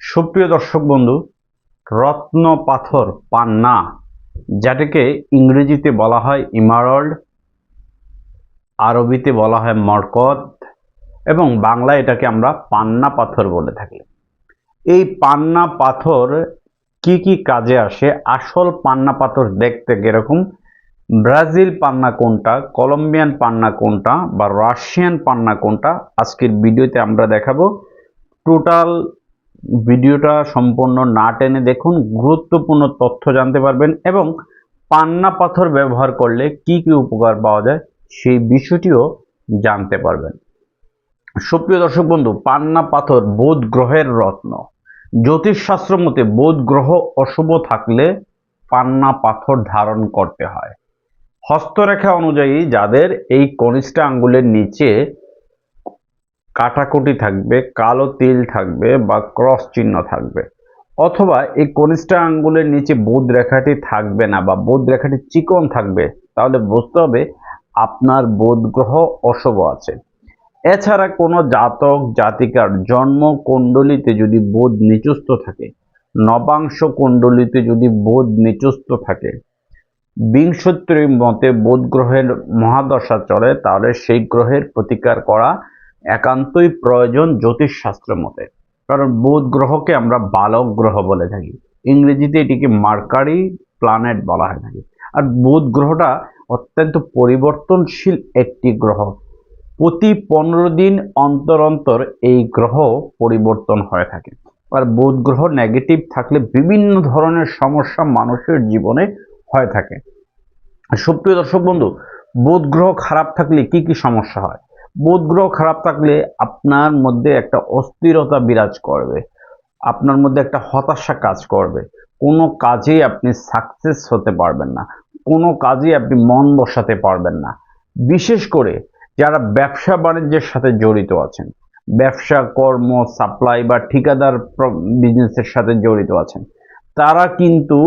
সুপ্রিয় দর্শক বন্ধু, রত্ন পাথর পান্না যেটাকে ইংরেজিতে বলা হয় ইমারল্ড আরবিতে বলা হয় মরকত এবং বাংলায় এটাকে আমরা পান্না পাথর বলে থাকি। এই পান্না পাথর কি কি কাজে আসে? আসল পান্না পাথর দেখতে কীরকম? ব্রাজিল পান্না কোনটা? কলম্বিয়ান পান্না কোনটা? বা রাশিয়ান পান্না কোনটা? আজকের ভিডিওতে আমরা দেখাবো। টোটাল ভিডিওটা সম্পূর্ণ না টেনে দেখুন, গুরুত্বপূর্ণ তথ্য জানতে পারবেন এবং পান্না পাথর ব্যবহার করলে কি কি উপকার পাওয়া যায় সেই বিষয়টিও জানতে পারবেন। সুপ্রিয় দর্শক বন্ধু, পান্না পাথর বোধ গ্রহের রত্ন। জ্যোতিষশাস্ত্র মতে বোধ গ্রহ অশুভ থাকলে পান্না পাথর ধারণ করতে হয়। হস্তরেখা অনুযায়ী যাদের এই কনিষ্ঠা আঙ্গুলের নিচে কাটাকুটি থাকবে, কালো তিল থাকবে বা ক্রস চিহ্ন থাকবে। অথবা এই কনিষ্ঠা আঙ্গুলের নিচে বোধ রেখাটি থাকবে না বা বোধ রেখাটি চিকন থাকবে, তাহলে বুঝতে হবে আপনার বোধ গ্রহ অশুভ আছে। এছাড়া কোনো জাতক, জাতিকার জন্ম কুণ্ডলিতে যদি বোধ নিচস্থ থাকে, নবাংশ কুণ্ডলিতে যদি বোধ নিচস্থ থাকে বিংশত্তর মতে বোধ গ্রহের মহাদশা চলে, তাহলে সেই গ্রহের প্রতিকার করা একান্তই প্রয়োজন জ্যোতিষশাস্ত্র মতে। কারণ বুধ গ্রহকে আমরা বালক গ্রহ বলে থাকি। ইংরেজিতে এটিকে মার্কারি প্ল্যানেট বলা হয় থাকে আর বুধ গ্রহটা অত্যন্ত পরিবর্তনশীল একটি গ্রহ। প্রতি পনেরো দিন অন্তর অন্তর এই গ্রহ পরিবর্তন হয়ে থাকে। আর বুধ গ্রহ নেগেটিভ থাকলে বিভিন্ন ধরনের সমস্যা মানুষের জীবনে হয়ে থাকে। সুপ্রিয় দর্শক বন্ধু, বুধ গ্রহ খারাপ থাকলে কি কি সমস্যা হয়? বুধ গ্রহ খারাপ থাকলে আপনার মধ্যে একটা অস্থিরতা বিরাজ করবে। আপনার মধ্যে একটা হতাশা কাজ করবে। কোনো কাজেই আপনি সাকসেস হতে পারবেন না। কোনো কাজে আপনি মন বসাতে পারবেন না। বিশেষ করে যারা ব্যবসা বাণিজ্যের সাথে জড়িত আছেন, ব্যবসা, কর্ম সাপ্লাই বা ঠিকাদার বিজনেসের সাথে জড়িত আছেন, তারা কিন্তু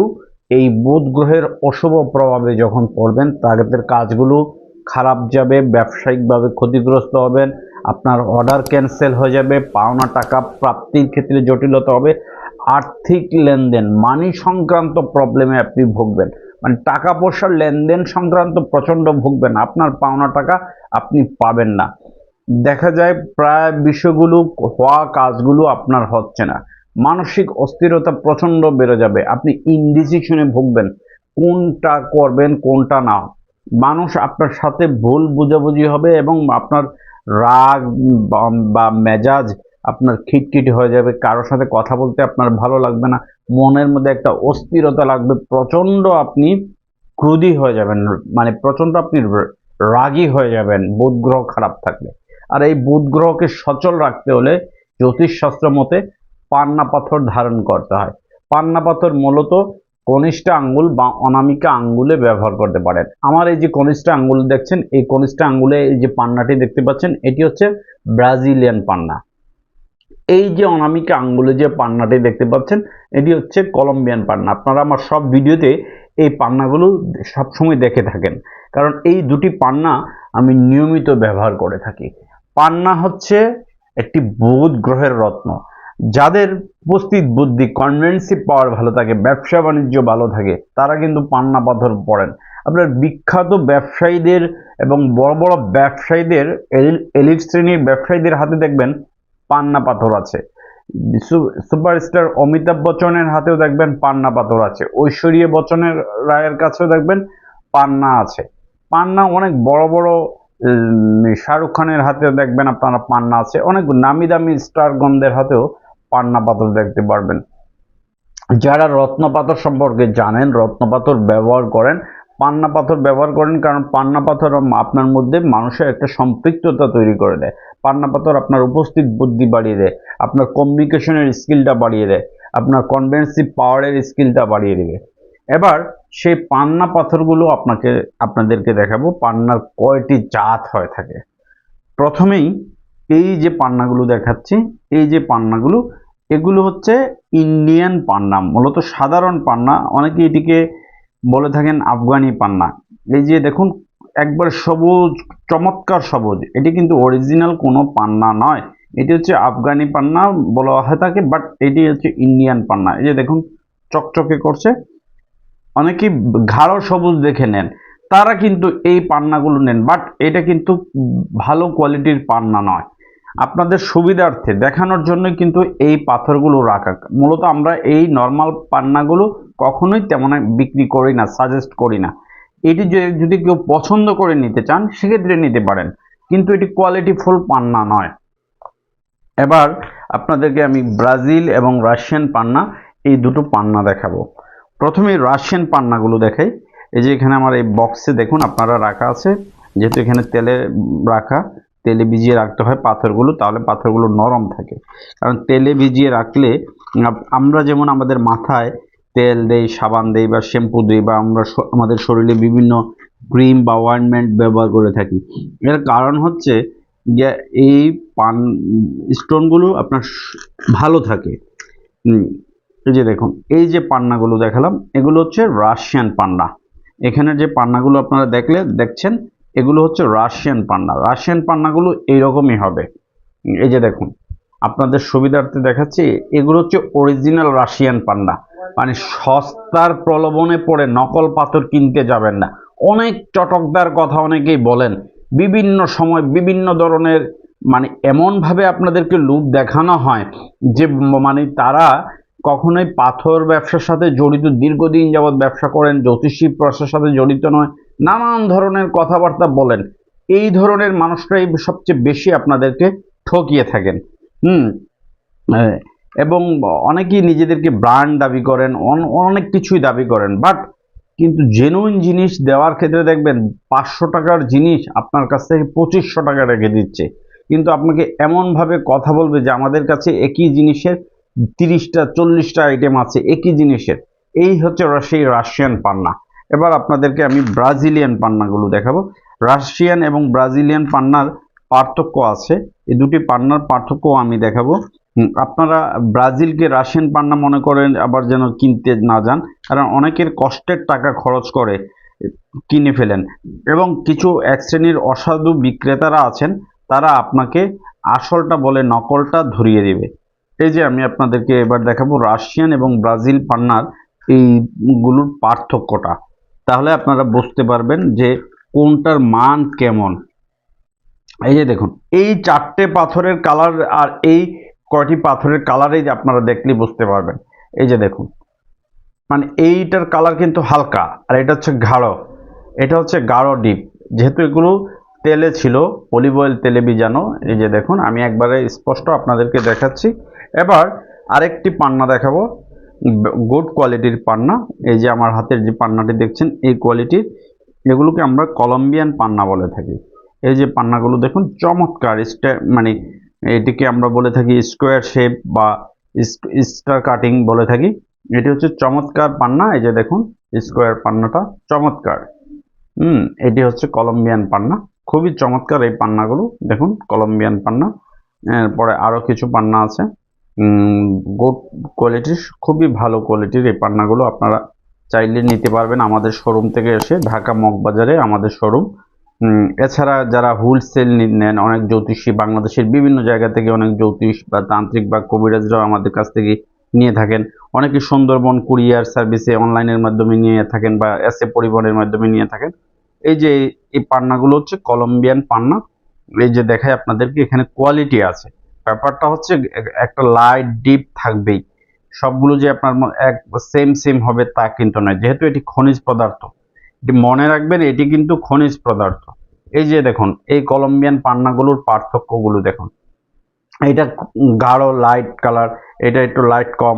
এই বুধ গ্রহের অশুভ প্রভাবে যখন পড়বেন, তাদের কাজগুলো খারাপ যাবে, ব্যবসায়িকভাবে ক্ষতিগ্রস্ত হবেন, আপনার অর্ডার ক্যান্সেল হয়ে যাবে, পাওনা টাকা প্রাপ্তির ক্ষেত্রে জটিলতা হবে, আর্থিক লেনদেন মানি সংক্রান্ত প্রবলেমে আপনি ভুগবেন। মানে টাকা পয়সার লেনদেন সংক্রান্ত প্রচণ্ড ভুগবেন, আপনার পাওনা টাকা আপনি পাবেন না। দেখা যায় প্রায় বিষয়গুলো, হওয়া কাজগুলো আপনার হচ্ছে না। মানসিক অস্থিরতা প্রচণ্ড বেড়ে যাবে, আপনি ইনডিসিশনে ভুগবেন, কোনটা করবেন, কোনটা না। মানুষ আপনার সাথে ভুল বুঝাবুঝি হবে এবং আপনার রাগ বা মেজাজ আপনার খিটখিটি হয়ে যাবে। কারোর সাথে কথা বলতে আপনার ভালো লাগবে না। মনের মধ্যে একটা অস্থিরতা লাগবে। প্রচণ্ড আপনি ক্রুদি হয়ে যাবেন। মানে প্রচণ্ড আপনি রাগী হয়ে যাবেন। বুধ গ্রহ খারাপ থাকলে। আর এই বুধ গ্রহকে সচল রাখতে হলে জ্যোতিষশাস্ত্র মতে পান্না পাথর ধারণ করতে হয়। পান্না পাথর মূলত কনিষ্ঠ আঙ্গুল বা অনামিকা আঙ্গুলে ব্যবহার করতে পারেন। আমার এই যে কনিষ্ঠ আঙ্গুল দেখছেন, এই কনিষ্ঠ আঙ্গুলে এই যে পান্নাটি দেখতে পাচ্ছেন, এটি হচ্ছে ব্রাজিলিয়ান পান্না। এই যে অনামিকা আঙ্গুলে যে পান্নাটি দেখতে পাচ্ছেন, এটি হচ্ছে কলম্বিয়ান পান্না। আপনারা আমার সব ভিডিওতে এই পান্নাগুলো সবসময় দেখে থাকেন। কারণ এই দুটি পান্না আমি নিয়মিত ব্যবহার করে থাকি। পান্না হচ্ছে একটি বুধ গ্রহের রত্ন। যাদের উপস্থিত বুদ্ধি কনভেন্সিভ পাওয়ার ভালো থাকে, ব্যবসা বাণিজ্য ভালো থাকে, তারা কিন্তু পান্না পাথর পড়েন। আপনার বিখ্যাত ব্যবসায়ীদের এবং বড় বড় ব্যবসায়ীদের এলিট শ্রেণির ব্যবসায়ীদের হাতে দেখবেন পান্না পাথর আছে। সুপারস্টার অমিতাভ বচ্চনের হাতেও দেখবেন পান্না পাথর আছে। ঐশ্বরীয় বচ্চনের রায়ের কাছেও দেখবেন পান্না আছে। পান্না অনেক বড় বড় শাহরুখ খানের হাতেও দেখবেন আপনারা পান্না আছে। অনেক নামি দামি স্টারগণদের হাতেও পান্না পাথর দেখতে পারবেন। যারা রত্ন পাথর সম্পর্কে জানেন, রত্ন পাথর ব্যবহার করেন, পান্না পাথর ব্যবহার করেন কারণ পান্না পাথর আপনার মধ্যে মানুষের একটা সম্পৃক্ততা তৈরি করে দেয়। পান্না পাথর আপনার উপস্থিত বুদ্ধি বাড়িয়ে দেয়, আপনার কমিউনিকেশনের স্কিলটা বাড়িয়ে দেয়, আপনার কনভেন্সিভ পাওয়ারের স্কিলটা বাড়িয়ে দেবে। এবার সেই পান্না পাথরগুলো আপনাকে, আপনাদেরকে দেখাবো। পান্নার কয়টি জাত হয়ে থাকে। প্রথমেই এই যে পান্নাগুলো দেখাচ্ছি, এই যে পান্নাগুলো এগুলো হচ্ছে ইন্ডিয়ান পান্না, মূলত সাধারণ পান্না। অনেকে এটিকে বলে থাকেন আফগানি পান্না। এই যে দেখুন, একবার সবুজ, চমৎকার সবুজ। এটি কিন্তু অরিজিনাল কোনো পান্না নয়। এটি হচ্ছে আফগানি পান্না বলা হয়ে থাকে বাট এটি হচ্ছে ইন্ডিয়ান পান্না। এই যে দেখুন, চকচকে করছে। অনেকেই গাঢ় সবুজ দেখে নেন। তারা কিন্তু এই পান্নাগুলো নেন বাট এটা কিন্তু ভালো কোয়ালিটির পান্না নয়। আপনাদের সুবিধার্থে দেখানোর জন্য কিন্তু এই পাথরগুলো রাখা। মূলত আমরা এই নর্মাল পান্নাগুলো কখনোই তেমন বিক্রি করি না সাজেস্ট করি না। এটি যদি কেউ পছন্দ করে নিতে চান, সেক্ষেত্রে নিতে পারেন। কিন্তু এটি কোয়ালিটিফুল পান্না নয়। এবার আপনাদেরকে আমি ব্রাজিল এবং রাশিয়ান পান্না এই দুটো পান্না দেখাবো। প্রথমে রাশিয়ান পান্নাগুলো দেখাই। এই যে এখানে আমার এই বক্সে দেখুন, আপনারা রাখা আছে। যেহেতু এখানে তেলে রাখা তেলে ভিজিয়ে রাখতে হয় পাথরগুলো, তাহলে পাথরগুলো নরম থাকে। কারণ তেলে ভিজিয়ে রাখলে আমরা যেমন আমাদের মাথায় তেল দেই, সাবান দেই বা শ্যাম্পু দিই বা আমরা আমাদের শরীরে বিভিন্ন ক্রিম বা অয়েনমেন্ট ব্যবহার করে থাকি। এর কারণ হচ্ছে যে এই পান, স্টোনগুলো আপনার ভালো থাকে। এই যে দেখুন, এই যে পান্নাগুলো দেখালাম, এগুলো হচ্ছে রাশিয়ান পান্না। এখানে যে পান্নাগুলো আপনারা দেখলে, দেখছেন এগুলো হচ্ছে রাশিয়ান পান্না। রাশিয়ান পান্নাগুলো এইরকমই হবে। এই যে দেখুন, আপনাদের সুবিধার্থে দেখাচ্ছি, এগুলো হচ্ছে অরিজিনাল রাশিয়ান পান্না। মানে সস্তার প্রলোভনে পড়ে নকল পাথর কিনতে যাবেন না। অনেক চটকদার কথা অনেকেই বলেন, বিভিন্ন সময় বিভিন্ন ধরনের মানে এমনভাবে আপনাদেরকে লুপ দেখানো হয় যে মানে তারা কখনোই পাথর ব্যবসার সাথে জড়িত, দীর্ঘদিন যাবৎ ব্যবসা করেন, জ্যোতিষী প্রশ্নের সাথে জড়িত নয়। নানান ধরনের কথাবার্তা বলেন। এই ধরনের মানুষরাই সবচেয়ে বেশি আপনাদেরকে ঠকিয়ে থাকেন। হুম? এবং অনেকেই নিজেদেরকে ব্র্যান্ড দাবি করেন, অন- অনেক কিছুই দাবি করেন, বাট কিন্তু জেনুইন জিনিস দেওয়ার ক্ষেত্রে দেখবেন, পাঁচশো টাকার জিনিস আপনার কাছ থেকে পঁচিশশো টাকা রেখে দিচ্ছে। কিন্তু আপনাকে এমনভাবে কথা বলবে যে আমাদের কাছে একই জিনিসের তিরিশটা, চল্লিশটা আইটেম আছে, একই জিনিসের। এই হচ্ছে সেই রাশিয়ান পান্না। এবার আপনাদেরকে আমি ব্রাজিলিয়ান পান্নাগুলো দেখাবো। রাশিয়ান এবং ব্রাজিলিয়ান পান্নার পার্থক্য আছে। এই দুটি পান্নার পার্থক্য আমি দেখাবো। আপনারা ব্রাজিলকে রাশিয়ান পান্না মনে করেন, আবার যেন কিনতে না যান, কারণ অনেকের কষ্টের টাকা খরচ করে, কিনে ফেলেন। এবং কিছু এক শ্রেণির অসাধু বিক্রেতারা আছেন, তারা আপনাকে আসলটা বলে নকলটা ধরিয়ে দেবে। এই যে আমি আপনাদেরকে এবার দেখাবো রাশিয়ান এবং ব্রাজিল পান্নার এইগুলোর পার্থক্যটা। তাহলে আপনারা বুঝতে পারবেন যে কোনটার মান কেমন। এই যে দেখুন, এই চারটে পাথরের কালার আর এই কয়টি পাথরের কালারেই আপনারা দেখলে বুঝতে পারবেন। এই যে দেখুন মানে এইটার কালার কিন্তু হালকা আর এটা হচ্ছে গাঢ়। এটা হচ্ছে গাঢ় ডিপ যেহেতু এগুলো তেলে ছিল অলিভ অয়েল তেলে বিজানো এই যে দেখুন, আমি একবারে স্পষ্ট আপনাদেরকে দেখাচ্ছি। এবার আরেকটি পান্না দেখাবো। গুড কোয়ালিটির পান্না, এই যে আমার হাতের যে পান্নাটি দেখছেন, এই কোয়ালিটির, এগুলোকে আমরা কলম্বিয়ান পান্না বলে থাকি। এই যে পান্নাগুলো দেখুন, চমৎকার মানে এটিকে আমরা বলে থাকি স্কোয়ার শেপ বা স্টার কাটিং বলে থাকি। এটি হচ্ছে চমৎকার পান্না, এই যে দেখুন, স্কোয়ার পান্নাটা চমৎকার। হুম, এটি হচ্ছে কলম্বিয়ান পান্না। খুবই চমৎকার এই পান্নাগুলো, দেখুন, কলম্বিয়ান পান্না। এরপরে আরও কিছু পান্না আছে। গুড কোয়ালিটির খুবই ভালো কোয়ালিটির এই পান্নাগুলো আপনারা চাইলে নিতে পারবেন আমাদের শোরুম থেকে এসে, ঢাকা মগবাজারে আমাদের শোরুম এছাড়া যারা হোলসেল নেন, অনেক জ্যোতিষী, বাংলাদেশের বিভিন্ন জায়গা থেকে অনেক জ্যোতিষ বা তান্ত্রিক বা কবিরাজরাও আমাদের কাছ থেকে নিয়ে থাকেন। অনেকে সুন্দরবন কুরিয়ার সার্ভিসে অনলাইনের মাধ্যমে নিয়ে থাকেন বা এসে পরিবহনের মাধ্যমে নিয়ে থাকেন। এই যে, এই পান্নাগুলো হচ্ছে কলম্বিয়ান পান্না। এই যে দেখায় আপনাদেরকে, এখানে কোয়ালিটি আছে। ব্যাপারটা হচ্ছে একটা লাইট ডিপ থাকবেই। সবগুলো যে আপনার এক সেম সেম হবে তা কিন্তু নয়, যেহেতু এটি খনিজ পদার্থ। এটি মনে রাখবেন, এটি কিন্তু খনিজ পদার্থ। এই যে দেখুন, এই কলম্বিয়ান পান্নাগুলোর পার্থক্যগুলো দেখুন। এটা গাঢ় লাইট কালার এটা একটু লাইট কম।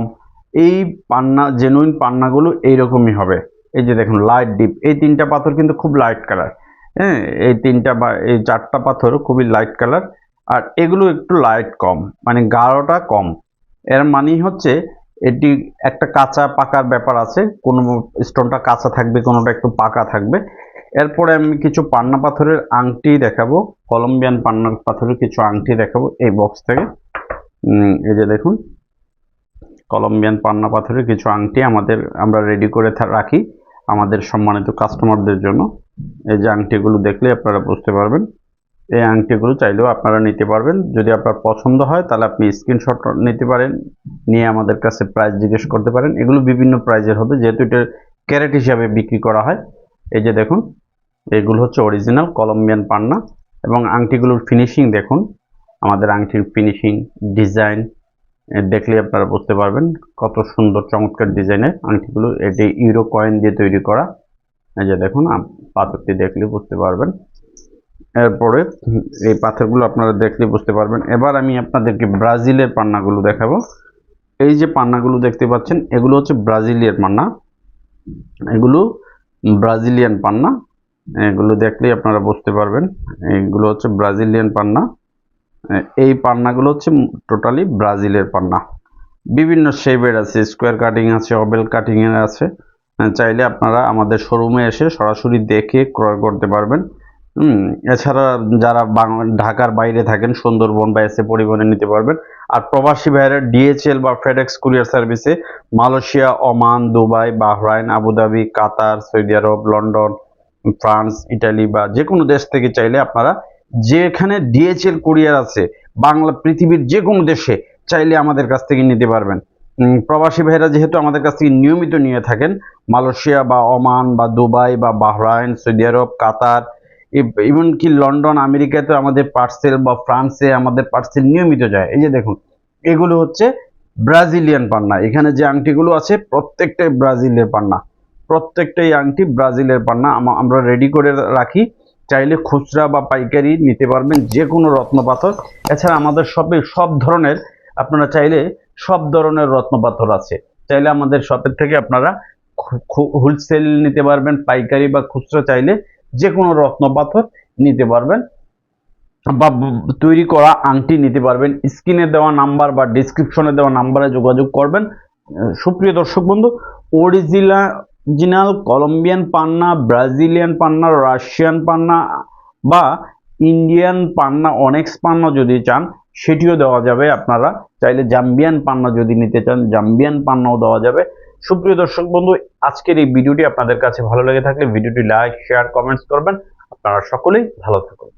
এই পান্না জেনুইন পান্নাগুলো এইরকমই হবে। এই যে দেখুন লাইট ডিপ এই তিনটা পাথর কিন্তু খুব লাইট কালার হ্যাঁ এই তিনটা বা, এই চারটা পাথর খুবই লাইট কালার আর এগুলো একটু লাইট কম মানে গাঢ়টা কম। এর মানেই হচ্ছে এটি একটা কাঁচা পাকার ব্যাপার আছে, কোনো স্টোনটা কাঁচা থাকবে, কোনোটা একটু পাকা থাকবে। এরপরে আমি কিছু পান্না পাথরের আংটি দেখাবো, কলম্বিয়ান পান্না পাথরের কিছু আংটি দেখাবো এই বক্স থেকে। এই যে দেখুন, কলম্বিয়ান পান্না পাথরের কিছু আংটি আমাদের, আমরা রেডি করে রাখি আমাদের সম্মানিত কাস্টমারদের জন্য। এই যে আংটিগুলো দেখলে আপনারা বুঝতে পারবেন। এই আংটিগুলো চাইলেও আপনারা নিতে পারবেন। যদি আপনার পছন্দ হয়, তাহলে আপনি স্ক্রিনশট নিতে পারেন, নিয়ে আমাদের কাছে প্রাইস জিজ্ঞেস করতে পারেন। এগুলো বিভিন্ন প্রাইজের হবে, যেহেতু এটা ক্যারেট হিসাবে বিক্রি করা হয়। এই যে দেখুন, এগুলো হচ্ছে অরিজিনাল কলম্বিয়ান পান্না এবং আংটিগুলোর ফিনিশিং দেখুন। আমাদের আংটির ফিনিশিং ডিজাইন দেখলে আপনারা বুঝতে পারবেন কত সুন্দর, চমৎকার ডিজাইনের আংটিগুলো। এটি ইউরো কয়েন দিয়ে তৈরি করা। এই যে দেখুন পাথরটি দেখলে বুঝতে পারবেন। এরপরে এই পাথরগুলো আপনারা দেখলে বুঝতে পারবেন। এবার আমি আপনাদেরকে ব্রাজিলের পান্নাগুলো দেখাবো। এই যে পান্নাগুলো দেখতে পাচ্ছেন, এগুলো হচ্ছে ব্রাজিলিয়ান পান্না। এগুলো ব্রাজিলিয়ান পান্না। এগুলো দেখলেই আপনারা বুঝতে পারবেন, এগুলো হচ্ছে ব্রাজিলিয়ান পান্না। এই পান্নাগুলো হচ্ছে টোটালি ব্রাজিলের পান্না। বিভিন্ন শেপের আছে, স্কোয়ার কাটিং আছে অবেল কাটিংয়ের আছে। চাইলে আপনারা আমাদের শোরুমে এসে সরাসরি দেখে ক্রয় করতে পারবেন। এছাড়া যারা ঢাকার বাইরে থাকেন, সুন্দরবন বা এসে পরিবহনে নিতে পারবেন। আর প্রবাসী ভাইয়েরা ডিএচএল বা ফেডেক্স কুরিয়ার সার্ভিসে Malaysia, Oman, Dubai, Bahrain, Abu Dhabi, Qatar, Saudi Arab, London, France, Italy বা যে কোনো দেশ থেকে চাইলে আপনারা যেখানে ডিএচএল কুরিয়ার আছে, বাংলা, পৃথিবীর যে কোনো দেশে চাইলে আমাদের কাছ থেকে নিতে পারবেন। প্রবাসী ভাইরা যেহেতু আমাদের কাছ থেকে নিয়মিত নিয়ে থাকেন, মালয়েশিয়া বা ওমান বা দুবাই বা Bahrain, Saudi Arab, Qatar even কি লন্ডন, আমেরিকাতে আমাদের পার্সেল বা ফ্রান্সে আমাদের পার্সেল নিয়মিত যায়। এই যে দেখুন, এগুলো হচ্ছে ব্রাজিলিয়ান পান্না। এখানে যে আংটিগুলো আছে, প্রত্যেকটাই ব্রাজিলের পান্না। প্রত্যেকটাই আংটি ব্রাজিলের পান্না। আম- আমরা রেডি করে রাখি। চাইলে খুচরা বা পাইকারি নিতে পারবেন যে কোনো রত্নপাথর। এছাড়া আমাদের শপে সব ধরনের, আপনারা চাইলে সব ধরনের রত্নপাথর আছে। চাইলে আমাদের শপের থেকে আপনারা হোলসেল নিতে পারবেন। পাইকারি বা খুচরা চাইলে যে কোনো রত্ন পাথর নিতে পারবেন বা তৈরি করা আংটি নিতে পারবেন। স্ক্রিনে দেওয়া নাম্বার বা ডিসক্রিপশনে দেওয়া নাম্বারে যোগাযোগ করবেন। সুপ্রিয় দর্শক বন্ধু অরিজিনাল কলম্বিয়ান পান্না ব্রাজিলিয়ান পান্না রাশিয়ান পান্না বা ইন্ডিয়ান পান্না অনেক্স পান্না যদি চান, সেটিও দেওয়া যাবে আপনারা। চাইলে জাম্বিয়ান পান্না যদি নিতে চান জাম্বিয়ান পান্নাও দেওয়া যাবে। সুপ্রিয় দর্শক বন্ধু, আজকের এই ভিডিওটি আপনাদের কাছে ভালো লেগে থাকলে ভিডিওটি লাইক শেয়ার কমেন্টস করবেন। আপনারা সকলেই ভালো থাকুন।